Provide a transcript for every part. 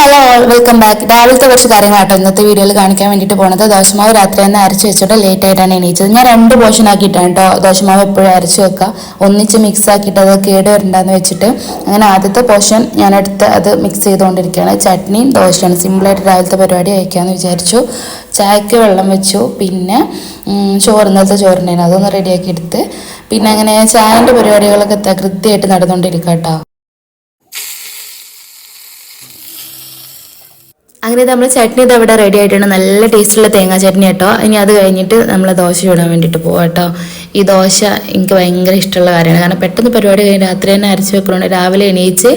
Hello welcome back രാവിലത്തെ കുറച്ച് കാര്യങ്ങളാട്ടോ ഇന്നത്തെ വീഡിയോയിൽ കാണിക്കാൻ വേണ്ടിയിട്ട് പോണത്. ദോശമാവ് രാത്രി തന്നെ അരച്ച് വെച്ചിട്ട് ലേറ്റ് ആയിട്ടാണ് എണീച്ചത്. ഞാൻ രണ്ട് പോർഷൻ ആക്കിയിട്ടാണ് കേട്ടോ ദോശമാവ് എപ്പോഴും അരച്ച് വെക്കുക ഒന്നിച്ച് മിക്സ് ആക്കിയിട്ട് അത് കേട് വരണ്ടെന്ന് വെച്ചിട്ട് അങ്ങനെ ആദ്യത്തെ പോർഷൻ ഞാൻ എടുത്ത് അത് മിക്സ് ചെയ്തുകൊണ്ടിരിക്കുകയാണ്. ചട്നിയും ദോശയാണ്. സിമ്പിളായിട്ട് രാവിലത്തെ പരിപാടി വയ്ക്കാമെന്ന് വിചാരിച്ചു. ചായക്ക് വെള്ളം വെച്ചു. പിന്നെ ചോറ് ഇന്നലത്തെ അതൊന്ന് റെഡിയാക്കി എടുത്ത്. പിന്നെ അങ്ങനെ ചായന്റെ പരിപാടികളൊക്കെ കൃത്യമായിട്ട് നടന്നുകൊണ്ടിരിക്കുക കേട്ടോ അങ്ങനെ നമ്മൾ ചട്നി ഇത് റെഡി ആയിട്ടുണ്ട്. നല്ല ടേസ്റ്റുള്ള തേങ്ങാ ചട്നി കേട്ടോ. ഇനി അത് കഴിഞ്ഞിട്ട് നമ്മൾ ദോശ ചൂടാൻ വേണ്ടിയിട്ട് പോകാം കേട്ടോ. ഈ ദോശ എനിക്ക് ഭയങ്കര ഇഷ്ടമുള്ള കാര്യമാണ്. കാരണം പെട്ടെന്ന് പരിപാടി കഴിഞ്ഞ് രാത്രി തന്നെ അരച്ച് വെക്കണോണ്ട് രാവിലെ എണീച്ച്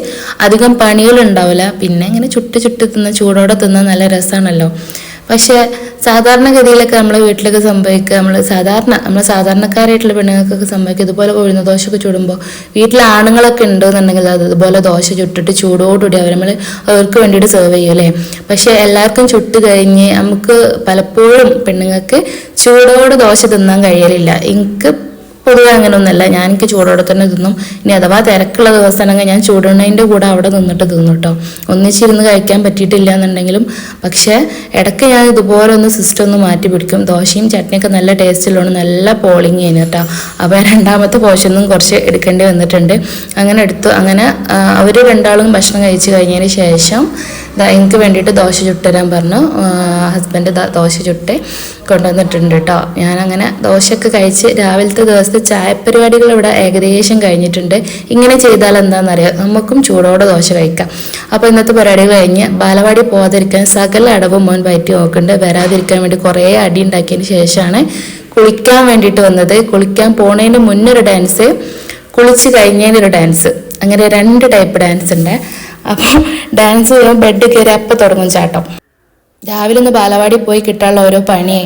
അധികം പണികളുണ്ടാവില്ല പിന്നെ ഇങ്ങനെ ചുട്ട് ചുട്ട് തിന്ന് ചൂടോടെ തിന്ന് നല്ല രസമാണല്ലോ പക്ഷേ സാധാരണഗതിയിലൊക്കെ നമ്മളെ വീട്ടിലൊക്കെ സംഭവിക്കുക നമ്മൾ സാധാരണ നമ്മൾ സാധാരണക്കാരായിട്ടുള്ള പെണ്ണുങ്ങൾക്കൊക്കെ സംഭവിക്കുക. ഇതുപോലെ ഉഴുന്ന ദോശയൊക്കെ ചുടുമ്പോൾ വീട്ടിൽ ആണുങ്ങളൊക്കെ ഉണ്ടെന്നുണ്ടെങ്കിൽ അത് ദോശ ചുട്ടിട്ട് ചൂടോടുകൂടി അവർ നമ്മൾ അവർക്ക് വേണ്ടിയിട്ട് സെർവ് ചെയ്യും അല്ലേ? പക്ഷെ എല്ലാവർക്കും ചുട്ട് കഴിഞ്ഞ് നമുക്ക് പലപ്പോഴും പെണ്ണുങ്ങൾക്ക് ചൂടോട് ദോശ തിന്നാൻ കഴിയലില്ല. എനിക്ക് പൊതുവെ അങ്ങനെയൊന്നുമല്ല ഞാൻ എനിക്ക് ചൂടോടെ തന്നെ തിന്നും. ഇനി അഥവാ തിരക്കുള്ള ദിവസമാണെങ്കിൽ ഞാൻ ചൂടുണ്ണതിന്റെ കൂടെ അവിടെ നിന്നിട്ട് തിന്നു കേട്ടോ. ഒന്നിച്ചിരുന്ന് കഴിക്കാൻ പറ്റിയിട്ടില്ല എന്നുണ്ടെങ്കിലും പക്ഷേ ഇടയ്ക്ക് ഞാൻ ഇതുപോലെ ഒന്ന് സിസ്റ്റം ഒന്ന് മാറ്റി പിടിക്കും. ദോശയും ചട്നിയൊക്കെ നല്ല ടേസ്റ്റിലാണ് നല്ല പോളിങ് ചെയ്യുന്നു കേട്ടോ. അപ്പോൾ രണ്ടാമത്തെ പോഷനും കുറച്ച് എടുക്കേണ്ടി വന്നിട്ടുണ്ട്. അങ്ങനെ എടുത്തു. അങ്ങനെ അവർ രണ്ടാളും ഭക്ഷണം കഴിച്ച് കഴിഞ്ഞതിന് ശേഷം എനിക്ക് വേണ്ടിയിട്ട് ദോശ ചുട്ടരാൻ പറഞ്ഞു. ഹസ്ബൻഡ് ദോശ ചുട്ട് കൊണ്ടുവന്നിട്ടുണ്ട് കേട്ടോ. ഞാനങ്ങനെ ദോശയൊക്കെ കഴിച്ച് രാവിലത്തെ ദിവസത്തെ ചായപരിപാടികൾ ഇവിടെ ഏകദേശം കഴിഞ്ഞിട്ടുണ്ട്. ഇങ്ങനെ ചെയ്താൽ എന്താണെന്നറിയാം നമുക്കും ചൂടോടെ ദോശ കഴിക്കാം. അപ്പോൾ ഇന്നത്തെ പരിപാടി കഴിഞ്ഞ് ബാലവാടി പോകാതിരിക്കാൻ സകല അടവും മോൻ പറ്റി നോക്കുന്നുണ്ട്. വരാതിരിക്കാൻ വേണ്ടി കുറേ അടി ഉണ്ടാക്കിയതിന് ശേഷമാണ് കുളിക്കാൻ വേണ്ടിയിട്ട് വന്നത്. കുളിക്കാൻ പോണതിന് മുന്നൊരു ഡാൻസ് കുളിച്ച് കഴിഞ്ഞതിനൊരു ഡാൻസ്. അങ്ങനെ രണ്ട് ടൈപ്പ് ഡാൻസ് ഉണ്ട്. അപ്പം ഡാൻസ് ബെഡ് കയറി അപ്പം തുടങ്ങും ചാട്ടം. രാവിലെ ഒന്ന് ബാലവാടി പോയി കിട്ടാനുള്ള ഓരോ പണിയേ.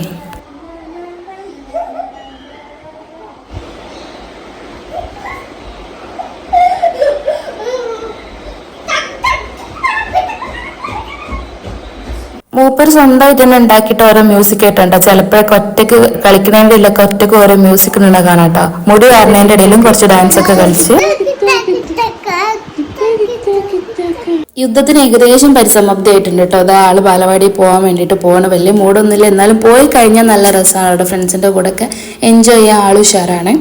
മൂപ്പർ സ്വന്തമായിട്ട് തന്നെ ഉണ്ടാക്കിയിട്ട് ഓരോ മ്യൂസിക് കേട്ടോ ചിലപ്പോഴൊക്കെ ഒറ്റയ്ക്ക് കളിക്കണതിന്റെ ഇല്ലൊക്കെ ഒറ്റയ്ക്ക് ഓരോ മ്യൂസിക് ഉണ്ടാകാനാട്ടോ മുടി വാരണതിന്റെ ഇടയിലും കുറച്ച് ഡാൻസ് ഒക്കെ കളിച്ച്. യുദ്ധത്തിന് ഏകദേശം പരിസമാപ്തി ആയിട്ടുണ്ട് കേട്ടോ. അത് ആൾ ബാലവാടി പോകാൻ വേണ്ടിയിട്ട് പോകണ വലിയ മൂടൊന്നുമില്ല. എന്നാലും പോയി കഴിഞ്ഞാൽ നല്ല രസമാണ്. അവിടെ ഫ്രണ്ട്സിന്റെ കൂടെ ഒക്കെ എൻജോയ് ചെയ്യാൻ ആൾ ഉഷാറാണ്.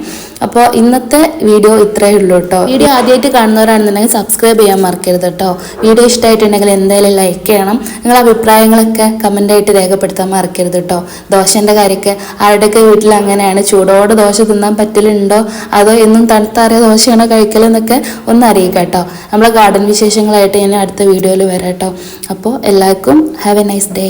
അപ്പോൾ ഇന്നത്തെ വീഡിയോ ഇത്രയേ ഉള്ളൂ കേട്ടോ. വീഡിയോ ആദ്യമായിട്ട് കാണുന്നവരാണെന്നുണ്ടെങ്കിൽ സബ്സ്ക്രൈബ് ചെയ്യാൻ മറക്കരുത് കേട്ടോ. വീഡിയോ ഇഷ്ടമായിട്ടുണ്ടെങ്കിൽ എന്തായാലും ലൈക്ക് ചെയ്യണം. നിങ്ങളുടെ അഭിപ്രായങ്ങളൊക്കെ കമന്റായിട്ട് രേഖപ്പെടുത്താൻ മറക്കരുത് കേട്ടോ. ദോശന്റെ കാര്യമൊക്കെ ആരുടെയൊക്കെ വീട്ടിൽ അങ്ങനെയാണ്? ചൂടോടെ ദോശ തിന്നാൻ പറ്റലുണ്ടോ? അതോ എന്നും തണുത്താറിയ ദോശയാണോ കഴിക്കലെന്നൊക്കെ ഒന്ന് അറിയിക്കാം കേട്ടോ. നമ്മളെ ഗാർഡൻ വിശേഷങ്ങളായിട്ട് ഞാൻ അടുത്ത വീഡിയോയിൽ വരാം കേട്ടോ. അപ്പോൾ എല്ലാവർക്കും ഹാവ് എ നൈസ് ഡേ